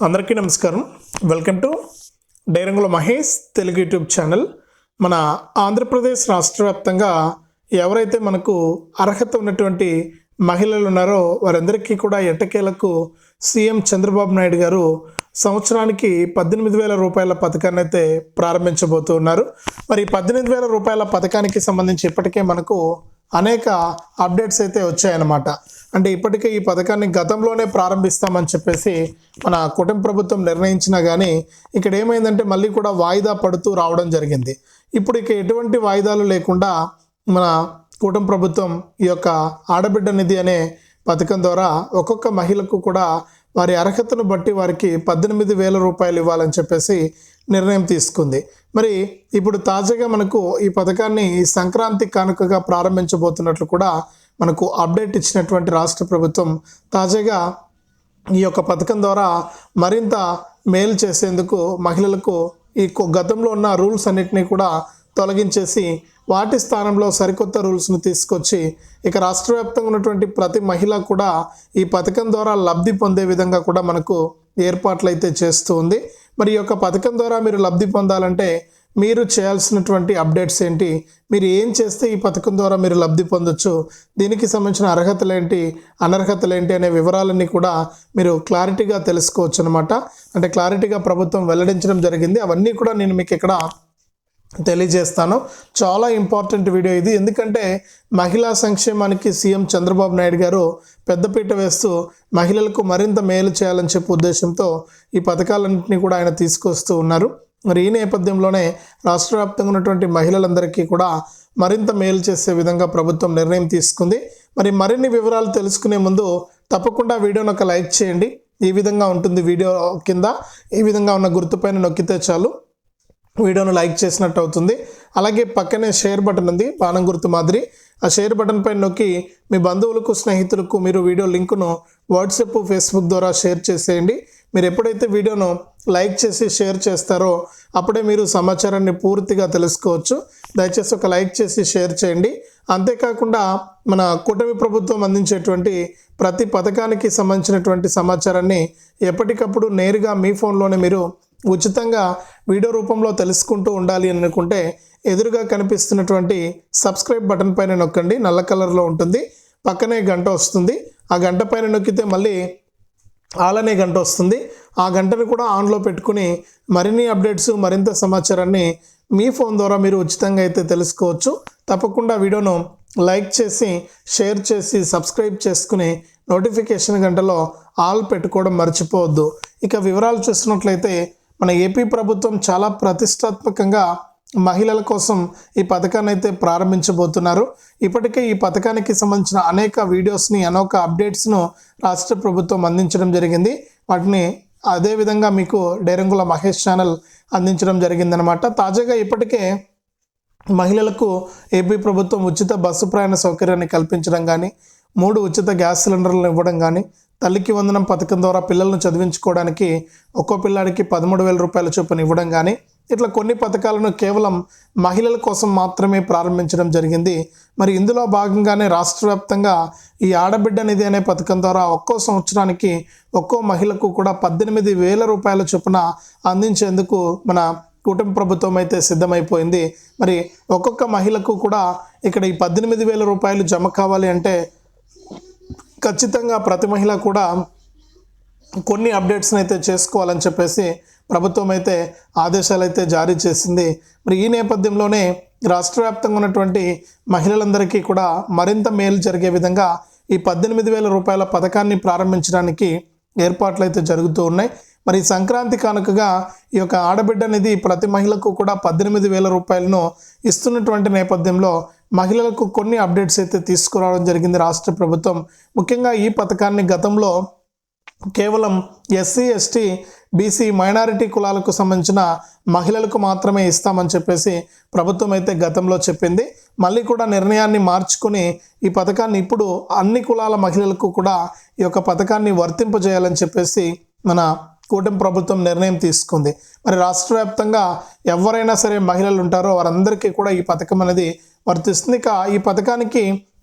అందరికీ నమస్కారం. Welcome to డైరంగుల మహేష్ తెలుగు యూట్యూబ్ ఛానల్. మన ఆంధ్రప్రదేశ్ రాష్ట్ర వ్యాప్తంగా ఎవరైతే మనకు అర్హత ఉన్నటువంటి మహిళలు ఉన్నారో వారందరికీ కూడా ఎట్టకేలకు సీఎం చంద్రబాబు నాయుడు గారు సంవత్సరానికి పద్దెనిమిది వేల రూపాయల పథకాన్ని అయితే ప్రారంభించబోతూ ఉన్నారు మరి పద్దెనిమిది వేల రూపాయల పథకానికి సంబంధించి ఇప్పటికే మనకు అనేక అప్డేట్స్ అయితే వచ్చాయన్నమాట. అంటే ఇప్పటికే ఈ పథకాన్ని గతంలోనే ప్రారంభిస్తామని చెప్పేసి మన కుటుంబ ప్రభుత్వం నిర్ణయించినా కానీ ఇక్కడ ఏమైందంటే మళ్ళీ కూడా వాయిదా పడుతూ రావడం జరిగింది. ఇప్పుడు ఇక ఎటువంటి వాయిదాలు లేకుండా మన కుటుంబ ప్రభుత్వం ఈ యొక్క ఆడబిడ్డ నిధి అనే పథకం ద్వారా ఒక్కొక్క మహిళకు కూడా వారి అర్హతను బట్టి వారికి పద్దెనిమిది వేల రూపాయలు ఇవ్వాలని చెప్పేసి నిర్ణయం తీసుకుంది. మరి ఇప్పుడు తాజాగా మనకు ఈ పథకాన్ని ఈ సంక్రాంతి కానుకగా ప్రారంభించబోతున్నట్లు కూడా మనకు అప్డేట్ ఇచ్చినటువంటి రాష్ట్ర ప్రభుత్వం తాజాగా ఈ యొక్క పథకం ద్వారా మరింత మేలు చేసేందుకు మహిళలకు ఈ గతంలో ఉన్న రూల్స్ అన్నిటినీ కూడా తొలగించేసి వాటి స్థానంలో సరికొత్త రూల్స్ను తీసుకొచ్చి ఇక రాష్ట్ర వ్యాప్తంగా ఉన్నటువంటి ప్రతి మహిళ కూడా ఈ పథకం ద్వారా లబ్ధి పొందే విధంగా కూడా మనకు ఏర్పాట్లు అయితే చేస్తూ ఉంది. మరి ఈ యొక్క పథకం ద్వారా మీరు లబ్ధి పొందాలంటే మీరు చేయాల్సినటువంటి అప్డేట్స్ ఏంటి? మీరు ఏం చేస్తే ఈ పథకం ద్వారా మీరు లబ్ధి పొందొచ్చు? దీనికి సంబంధించిన అర్హతలు ఏంటి? అనర్హతలు ఏంటి? అనే వివరాలన్నీ కూడా మీరు క్లారిటీగా తెలుసుకోవచ్చు అనమాట అంటే క్లారిటీగా ప్రభుత్వం వెల్లడించడం జరిగింది. అవన్నీ కూడా నేను మీకు ఇక్కడ తెలియజేస్తాను. చాలా ఇంపార్టెంట్ వీడియో ఇది. ఎందుకంటే మహిళా సంక్షేమానికి సీఎం చంద్రబాబు నాయుడు గారు పెద్దపీట వేస్తూ మహిళలకు మరింత మేలు చేయాలని చెప్పే ఉద్దేశంతో ఈ పథకాలన్నింటినీ కూడా ఆయన తీసుకొస్తూ ఉన్నారు. మరి ఈ నేపథ్యంలోనే రాష్ట్ర వ్యాప్తంగా ఉన్నటువంటి మహిళలందరికీ కూడా మరింత మేలు చేసే విధంగా ప్రభుత్వం నిర్ణయం తీసుకుంది. మరి మరిన్ని వివరాలు తెలుసుకునే ముందు తప్పకుండా వీడియోని ఒక లైక్ చేయండి. ఈ విధంగా ఉంటుంది వీడియో కింద. ఈ విధంగా ఉన్న గుర్తుపైన నొక్కితే చాలు. వీడియోను లైక్ చేసినట్టు అవుతుంది. అలాగే పక్కనే షేర్ బటన్ ఉంది బాణం గుర్తు మాదిరి. ఆ షేర్ బటన్ పైన నొక్కి మీ బంధువులకు స్నేహితులకు మీరు వీడియో లింకును వాట్సాప్ ఫేస్బుక్ ద్వారా షేర్ చేసేయండి. మీరు ఎప్పుడైతే వీడియోను లైక్ చేసి షేర్ చేస్తారో అప్పుడే మీరు సమాచారాన్ని పూర్తిగా తెలుసుకోవచ్చు. దయచేసి ఒక లైక్ చేసి షేర్ చేయండి. అంతేకాకుండా మన కూటమి ప్రభుత్వం అందించేటువంటి ప్రతి పథకానికి సంబంధించినటువంటి సమాచారాన్ని ఎప్పటికప్పుడు నేరుగా మీ ఫోన్లోనే మీరు ఉచితంగా వీడియో రూపంలో తెలుసుకుంటూ ఉండాలి అని అనుకుంటే ఎదురుగా కనిపిస్తున్నటువంటి సబ్స్క్రైబ్ బటన్ పైన నొక్కండి. నల్ల కలర్లో ఉంటుంది. పక్కనే గంట వస్తుంది. ఆ గంట పైన నొక్కితే మళ్ళీ ఆల్ అనే గంట వస్తుంది. ఆ గంటను కూడా ఆన్లో పెట్టుకుని మరిన్ని అప్డేట్స్ మరింత సమాచారాన్ని మీ ఫోన్ ద్వారా మీరు ఉచితంగా అయితే తెలుసుకోవచ్చు. తప్పకుండా వీడియోను లైక్ చేసి షేర్ చేసి సబ్స్క్రైబ్ చేసుకుని నోటిఫికేషన్ గంటలో ఆల్ పెట్టుకోవడం మర్చిపోవద్దు. ఇక వివరాలు చూసినట్లయితే మన ఏపీ ప్రభుత్వం చాలా ప్రతిష్టాత్మకంగా మహిళల కోసం ఈ పథకాన్ని అయితే ప్రారంభించబోతున్నారు. ఇప్పటికే ఈ పథకానికి సంబంధించిన అనేక వీడియోస్ని అనేక అప్డేట్స్ను రాష్ట్ర ప్రభుత్వం అందించడం జరిగింది. వాటిని అదేవిధంగా మీకు డేరంగుల మహేష్ ఛానల్ అందించడం జరిగిందనమాట తాజాగా ఇప్పటికే మహిళలకు ఏపీ ప్రభుత్వం ఉచిత బస్సు ప్రయాణ సౌకర్యాన్ని కల్పించడం కానీ మూడు ఉచిత గ్యాస్ సిలిండర్లను ఇవ్వడం కానీ తల్లికి వందనం పథకం ద్వారా పిల్లలను చదివించుకోవడానికి ఒక్కో పిల్లాడికి పదమూడు వేల రూపాయల చొప్పున ఇవ్వడం కానీ ఇట్లా కొన్ని పథకాలను కేవలం మహిళల కోసం మాత్రమే ప్రారంభించడం జరిగింది. మరి ఇందులో భాగంగానే రాష్ట్ర వ్యాప్తంగా ఈ ఆడబిడ్డ నిధి అనే పథకం ద్వారా ఒక్కో సంవత్సరానికి ఒక్కో మహిళకు కూడా పద్దెనిమిది వేల రూపాయల చొప్పున అందించేందుకు మన కూటమి ప్రభుత్వం అయితే సిద్ధమైపోయింది. మరి ఒక్కొక్క మహిళకు కూడా ఇక్కడ ఈ పద్దెనిమిది వేల రూపాయలు జమ కావాలి అంటే ఖచ్చితంగా ప్రతి మహిళ కూడా కొన్ని అప్డేట్స్ని అయితే చేసుకోవాలని చెప్పేసి ప్రభుత్వం అయితే ఆదేశాలు అయితే జారీ చేసింది. మరి ఈ నేపథ్యంలోనే రాష్ట్ర వ్యాప్తంగా ఉన్నటువంటి మహిళలందరికీ కూడా మరింత మేలు జరిగే విధంగా ఈ పద్దెనిమిది వేల రూపాయల పథకాన్ని ప్రారంభించడానికి ఏర్పాట్లు అయితే జరుగుతూ ఉన్నాయి. మరి సంక్రాంతి కానుకగా ఈ యొక్క ఆడబిడ్డ నిధి ప్రతి మహిళకు కూడా పద్దెనిమిది వేల రూపాయలను ఇస్తున్నటువంటి నేపథ్యంలో మహిళలకు కొన్ని అప్డేట్స్ అయితే తీసుకురావడం జరిగింది రాష్ట్ర ప్రభుత్వం. ముఖ్యంగా ఈ పథకాన్ని గతంలో కేవలం ఎస్సీ ఎస్టీ బీసీ మైనారిటీ కులాలకు సంబంధించిన మహిళలకు మాత్రమే ఇస్తామని చెప్పేసి ప్రభుత్వం అయితే గతంలో చెప్పింది. మళ్ళీ కూడా నిర్ణయాన్ని మార్చుకుని ఈ పథకాన్ని ఇప్పుడు అన్ని కులాల మహిళలకు కూడా ఈ యొక్క పథకాన్ని వర్తింపజేయాలని చెప్పేసి మన కూటమి ప్రభుత్వం నిర్ణయం తీసుకుంది. మరి రాష్ట్ర వ్యాప్తంగా ఎవరైనా సరే మహిళలు ఉంటారో వారందరికీ కూడా ఈ పథకం అనేది వర్తిస్తుంది. ఇక ఈ పథకానికి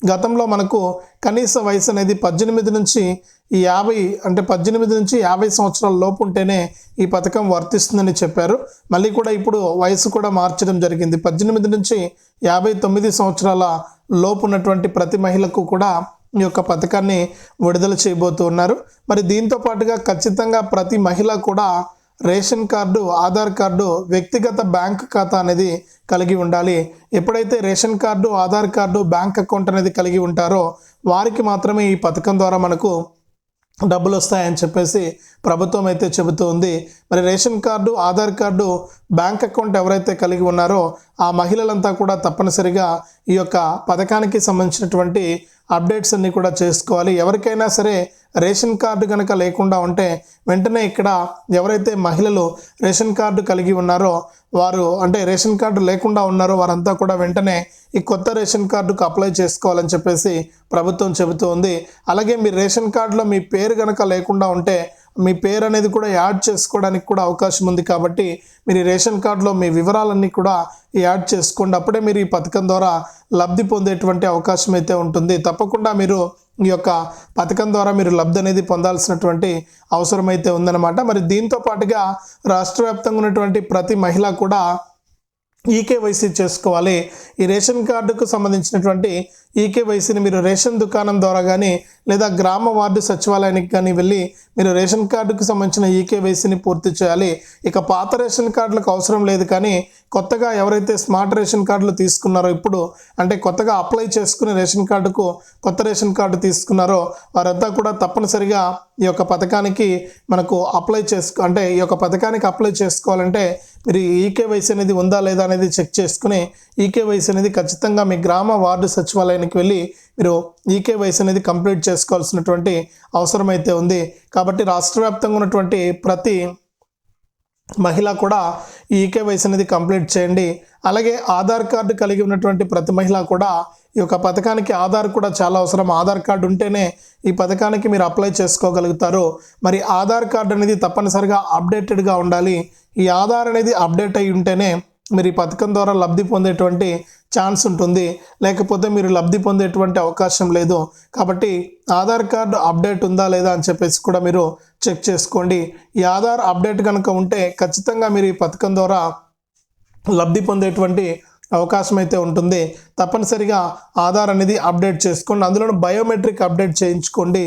గతంలో మనకు కనీస వయసు అనేది పద్దెనిమిది నుంచి యాభై అంటే పద్దెనిమిది నుంచి యాభై సంవత్సరాల లోపు ఉంటేనే ఈ పథకం వర్తిస్తుందని చెప్పారు. మళ్ళీ కూడా ఇప్పుడు వయసు కూడా మార్చడం జరిగింది. పద్దెనిమిది నుంచి యాభై తొమ్మిది సంవత్సరాల లోపు ఉన్నటువంటి ప్రతి మహిళకు కూడా ఈ యొక్క పథకాన్ని విడుదల చేయబోతూ ఉన్నారు మరి దీంతో పాటుగా ఖచ్చితంగా ప్రతి మహిళ కూడా రేషన్ కార్డు ఆధార్ కార్డు వ్యక్తిగత బ్యాంక్ ఖాతా అనేది కలిగి ఉండాలి. ఎప్పుడైతే ration card Aadhaar card bank account అనేది కలిగి ఉంటారో వారికి మాత్రమే ఈ పథకం ద్వారా మనకు డబ్బులు వస్తాయని చెప్పేసి ప్రభుత్వం అయితే చెబుతూ ఉంది. మరి ration card Aadhaar card bank account ఎవరైతే కలిగి ఉన్నారో ఆ మహిళలంతా కూడా తప్పనిసరిగా ఈ యొక్క పథకానికి సంబంధించినటువంటి అప్డేట్స్ అన్నీ కూడా చేసుకోవాలి. ఎవరికైనా సరే రేషన్ కార్డు కనుక లేకుండా ఉంటే వెంటనే ఇక్కడ ఎవరైతే మహిళలు రేషన్ కార్డు కలిగి ఉన్నారో వారు అంటే రేషన్ కార్డు లేకుండా ఉన్నారో వారంతా కూడా వెంటనే ఈ కొత్త రేషన్ కార్డుకు అప్లై చేసుకోవాలని చెప్పేసి ప్రభుత్వం చెబుతూ ఉంది అలాగే మీ రేషన్ కార్డులో మీ పేరు కనుక లేకుండా ఉంటే మీ పేరు అనేది కూడా యాడ్ చేసుకోవడానికి కూడా అవకాశం ఉంది కాబట్టి మీరు రేషన్ కార్డులో మీ వివరాలన్నీ కూడా యాడ్ చేసుకోండి. అప్పుడే మీరు ఈ పథకం ద్వారా లబ్ధి పొందేటువంటి అవకాశం అయితే ఉంటుంది. తప్పకుండా మీరు ఈ యొక్క పథకం ద్వారా మీరు లబ్ధి అనేది పొందాల్సినటువంటి అవసరం అయితే ఉందన్నమాట. మరి దీంతో పాటుగా రాష్ట్ర వ్యాప్తంగా ఉన్నటువంటి ప్రతి మహిళ కూడా ఈకేవైసీ చేసుకోవాలి. ఈ రేషన్ కార్డుకు సంబంధించినటువంటి ఈకేవైసీని మీరు రేషన్ దుకాణం ద్వారా కానీ లేదా గ్రామ వార్డు సచివాలయానికి కానీ వెళ్ళి మీరు రేషన్ కార్డుకు సంబంధించిన ఈకేవైసీని పూర్తి చేయాలి. ఇక పాత రేషన్ కార్డులకు అవసరం లేదు కానీ కొత్తగా ఎవరైతే స్మార్ట్ రేషన్ కార్డులు తీసుకున్నారో ఇప్పుడు అంటే కొత్తగా అప్లై చేసుకునే రేషన్ కార్డుకు కొత్త రేషన్ కార్డు తీసుకున్నారో వారంతా కూడా తప్పనిసరిగా ఈ యొక్క పథకానికి మనకు అప్లై చేసుకో అంటే ఈ యొక్క పథకానికి అప్లై చేసుకోవాలంటే మీరు ఈకేవైసీ అనేది ఉందా లేదా అనేది చెక్ చేసుకుని ఈకేవైసీ అనేది ఖచ్చితంగా మీ గ్రామ వార్డు సచివాలయానికి వెళ్ళి మీరు ఈకేవైసీ అనేది కంప్లీట్ చేసుకోవాల్సినటువంటి అవసరం అయితే ఉంది. కాబట్టి రాష్ట్ర వ్యాప్తంగా ఉన్నటువంటి ప్రతి మహిళ కూడా ఈ ఈకేవైసీ అనేది కంప్లీట్ చేయండి. అలాగే ఆధార్ కార్డు కలిగి ఉన్నటువంటి ప్రతి మహిళ కూడా ఈ యొక్క పథకానికి ఆధార్ కూడా చాలా అవసరం. ఆధార్ కార్డు ఉంటేనే ఈ పథకానికి మీరు అప్లై చేసుకోగలుగుతారు. మరి ఆధార్ కార్డు అనేది తప్పనిసరిగా అప్డేటెడ్గా ఉండాలి. ఈ ఆధార్ అనేది అప్డేట్ అయి ఉంటేనే మీరు ఈ పథకం ద్వారా లబ్ధి పొందేటువంటి ఛాన్స్ ఉంటుంది. లేకపోతే మీరు లబ్ధి పొందేటువంటి అవకాశం లేదు. కాబట్టి ఆధార్ కార్డు అప్డేట్ ఉందా లేదా అని చెప్పేసి కూడా మీరు చెక్ చేసుకోండి. ఈ ఆధార్ అప్డేట్ కనుక ఉంటే ఖచ్చితంగా మీరు ఈ పథకం ద్వారా లబ్ధి పొందేటువంటి అవకాశం అయితే ఉంటుంది. తప్పనిసరిగా ఆధార్ అనేది అప్డేట్ చేసుకోండి. అందులో బయోమెట్రిక్ అప్డేట్ చేయించుకోండి.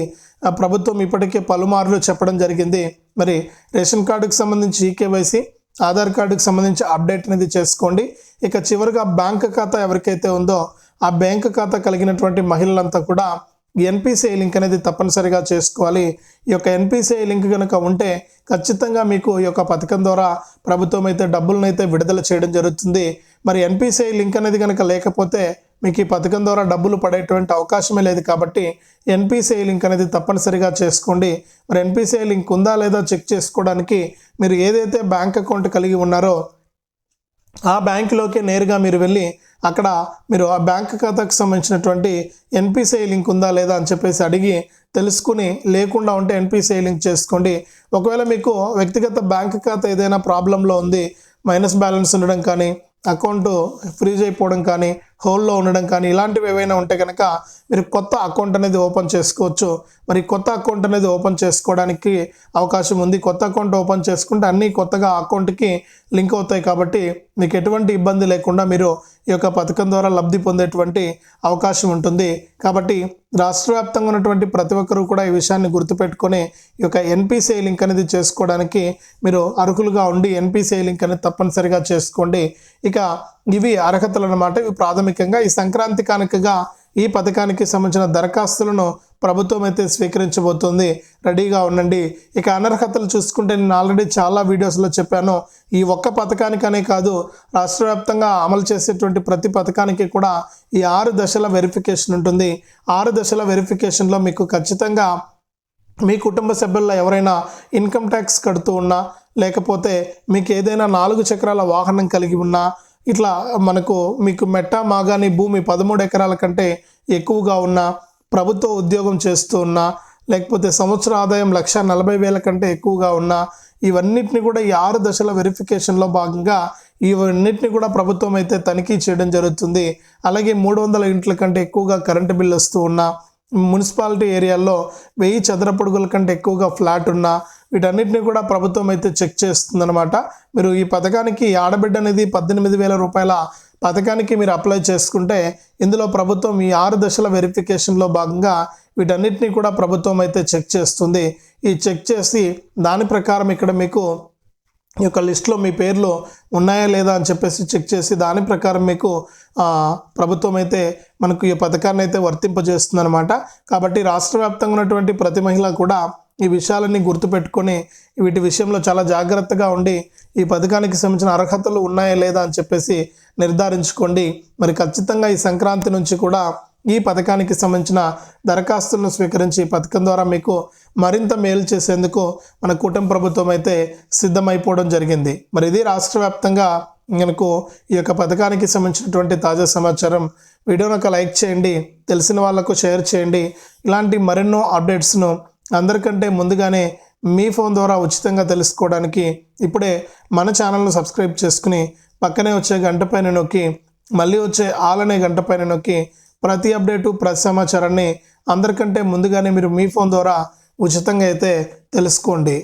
ప్రభుత్వం ఇప్పటికే పలుమార్లు చెప్పడం జరిగింది. మరి రేషన్ కార్డుకు సంబంధించి ఈకేవైసీ ఆధార్ కార్డుకు సంబంధించి అప్డేట్ అనేది చేసుకోండి. ఇక చివరిగా బ్యాంక్ ఖాతా ఎవరికైతే ఉందో ఆ బ్యాంక్ ఖాతా కలిగినటువంటి మహిళలంతా కూడా ఎన్పిసిఐ లింక్ అనేది తప్పనిసరిగా చేసుకోవాలి. ఈ యొక్క ఎన్పిసిఐ లింక్ కనుక ఉంటే ఖచ్చితంగా మీకు ఈ యొక్క పథకం ద్వారా ప్రభుత్వం అయితే డబ్బులను అయితే విడుదల చేయడం జరుగుతుంది. మరి ఎన్పిసిఐ లింక్ అనేది కనుక లేకపోతే మీకు ఈ పథకం ద్వారా డబ్బులు పడేటువంటి అవకాశమే లేదు కాబట్టి ఎన్పిసిఐ లింక్ అనేది తప్పనిసరిగా చేసుకోండి. మరి ఎన్పిసిఐ లింక్ ఉందా లేదా చెక్ చేసుకోవడానికి మీరు ఏదైతే బ్యాంక్ అకౌంట్ కలిగి ఉన్నారో ఆ బ్యాంకులోకి నేరుగా మీరు వెళ్ళి అక్కడ మీరు ఆ బ్యాంక్ ఖాతాకు సంబంధించినటువంటి ఎన్పిసిఐ లింక్ ఉందా లేదా అని చెప్పేసి అడిగి తెలుసుకుని లేకుండా ఉంటే ఎన్పిసిఐ లింక్ చేసుకోండి. ఒకవేళ మీకు వ్యక్తిగత బ్యాంక్ ఖాతా ఏదైనా ప్రాబ్లంలో ఉంది మైనస్ బ్యాలెన్స్ ఉండడం కానీ అకౌంట్ ఫ్రీజ్ అయిపోవడం కానీ హోల్లో ఉండడం కానీ ఇలాంటివి ఏవైనా ఉంటే కనుక మీరు కొత్త అకౌంట్ అనేది ఓపెన్ చేసుకోవచ్చు. మరి కొత్త అకౌంట్ అనేది ఓపెన్ చేసుకోవడానికి అవకాశం ఉంది. కొత్త అకౌంట్ ఓపెన్ చేసుకుంటే అన్నీ కొత్తగా అకౌంట్కి లింక్ అవుతాయి కాబట్టి మీకు ఎటువంటి ఇబ్బంది లేకుండా మీరు ఈ యొక్క పథకం ద్వారా లబ్ధి పొందేటువంటి అవకాశం ఉంటుంది. కాబట్టి రాష్ట్ర వ్యాప్తంగా ఉన్నటువంటి ప్రతి ఒక్కరూ కూడా ఈ విషయాన్ని గుర్తుపెట్టుకొని ఈ యొక్క ఎన్పిసిఐ లింక్ అనేది చేసుకోవడానికి మీరు అర్హులుగా ఉండి ఎన్పిసిఐ లింక్ అనేది తప్పనిసరిగా చేసుకోండి. ఇక ఇవి అర్హతలు అన్నమాట. ఇవి ప్రాథమికంగా ఈ సంక్రాంతి కానుకగా ఈ పథకానికి సంబంధించిన దరఖాస్తులను ప్రభుత్వం అయితే స్వీకరించబోతుంది. రెడీగా ఉండండి. ఇక అనర్హతలు చూసుకుంటే నేను ఆల్రెడీ చాలా వీడియోస్లో చెప్పాను. ఈ ఒక్క పథకానికనే కాదు రాష్ట్ర వ్యాప్తంగా అమలు చేసేటువంటి ప్రతి పథకానికి కూడా ఈ ఆరు దశల వెరిఫికేషన్ ఉంటుంది. ఆరు దశల వెరిఫికేషన్లో మీకు ఖచ్చితంగా మీ కుటుంబ సభ్యుల్లో ఎవరైనా ఇన్కమ్ ట్యాక్స్ కడుతూ ఉన్నా లేకపోతే మీకు ఏదైనా నాలుగు చక్రాల వాహనం కలిగి ఉన్నా ఇట్లా మనకు మీకు మెట్టా మాగాని భూమి పదమూడు ఎకరాల కంటే ఎక్కువగా ఉన్న ప్రభుత్వ ఉద్యోగం చేస్తూ ఉన్నా లేకపోతే సంవత్సర ఆదాయం లక్ష నలభై వేల కంటే ఎక్కువగా ఉన్నా ఇవన్నిటిని కూడా ఈ ఆరు దశల వెరిఫికేషన్లో భాగంగా ఇవన్నిటిని కూడా ప్రభుత్వం అయితే తనిఖీ చేయడం జరుగుతుంది. అలాగే మూడు వందల ఇంట్ల కంటే ఎక్కువగా కరెంటు బిల్లు వస్తూ ఉన్నా మున్సిపాలిటీ ఏరియాల్లో వెయ్యి చదరపడుగుల కంటే ఎక్కువగా ఫ్లాట్ ఉన్నా వీటన్నిటిని కూడా ప్రభుత్వం అయితే చెక్ చేస్తుందన్నమాట. మీరు ఈ పథకానికి ఆడబిడ్డ అనేది పద్దెనిమిది వేల రూపాయల పథకానికి మీరు అప్లై చేసుకుంటే ఇందులో ప్రభుత్వం ఈ ఆరు దశల వెరిఫికేషన్లో భాగంగా వీటన్నిటిని కూడా ప్రభుత్వం అయితే చెక్ చేస్తుంది. ఈ చెక్ చేసి దాని ప్రకారం ఇక్కడ మీకు ఈ యొక్క లిస్ట్లో మీ పేర్లు ఉన్నాయా లేదా అని చెప్పేసి చెక్ చేసి దాని ప్రకారం మీకు ప్రభుత్వం అయితే మనకు ఈ పథకాన్ని అయితే వర్తింపజేస్తుంది అనమాట కాబట్టి రాష్ట్ర వ్యాప్తంగా ఉన్నటువంటి ప్రతి మహిళ కూడా ఈ విషయాలన్నీ గుర్తుపెట్టుకొని వీటి విషయంలో చాలా జాగ్రత్తగా ఉండి ఈ పథకానికి సంబంధించిన అర్హతలు ఉన్నాయా లేదా అని చెప్పేసి నిర్ధారించుకోండి. మరి ఖచ్చితంగా ఈ సంక్రాంతి నుంచి కూడా ఈ పథకానికి సంబంధించిన దరఖాస్తులను స్వీకరించి ఈ పథకం ద్వారా మీకు మరింత మేలు చేసేందుకు మన కూటమి ప్రభుత్వం అయితే సిద్ధమైపోవడం జరిగింది. మరి ఇది రాష్ట్ర వ్యాప్తంగా మనకు ఈ యొక్క పథకానికి సంబంధించినటువంటి తాజా సమాచారం. వీడియోను ఒక లైక్ చేయండి తెలిసిన వాళ్ళకు షేర్ చేయండి. ఇలాంటి మరెన్నో అప్డేట్స్ను అందరికంటే ముందుగానే మీ ఫోన్ ద్వారా ఉచితంగా తెలుసుకోవడానికి ఇప్పుడే మన ఛానల్ను సబ్స్క్రైబ్ చేసుకుని పక్కనే వచ్చే గంట పైన నొక్కి మళ్ళీ వచ్చే ఆల్ అనే గంట పైన నొక్కి ప్రతి అప్డేటు ప్రతి సమాచారాన్ని అందరికంటే ముందుగానే మీరు మీ ఫోన్ ద్వారా ఉచితంగా అయితే తెలుసుకోండి.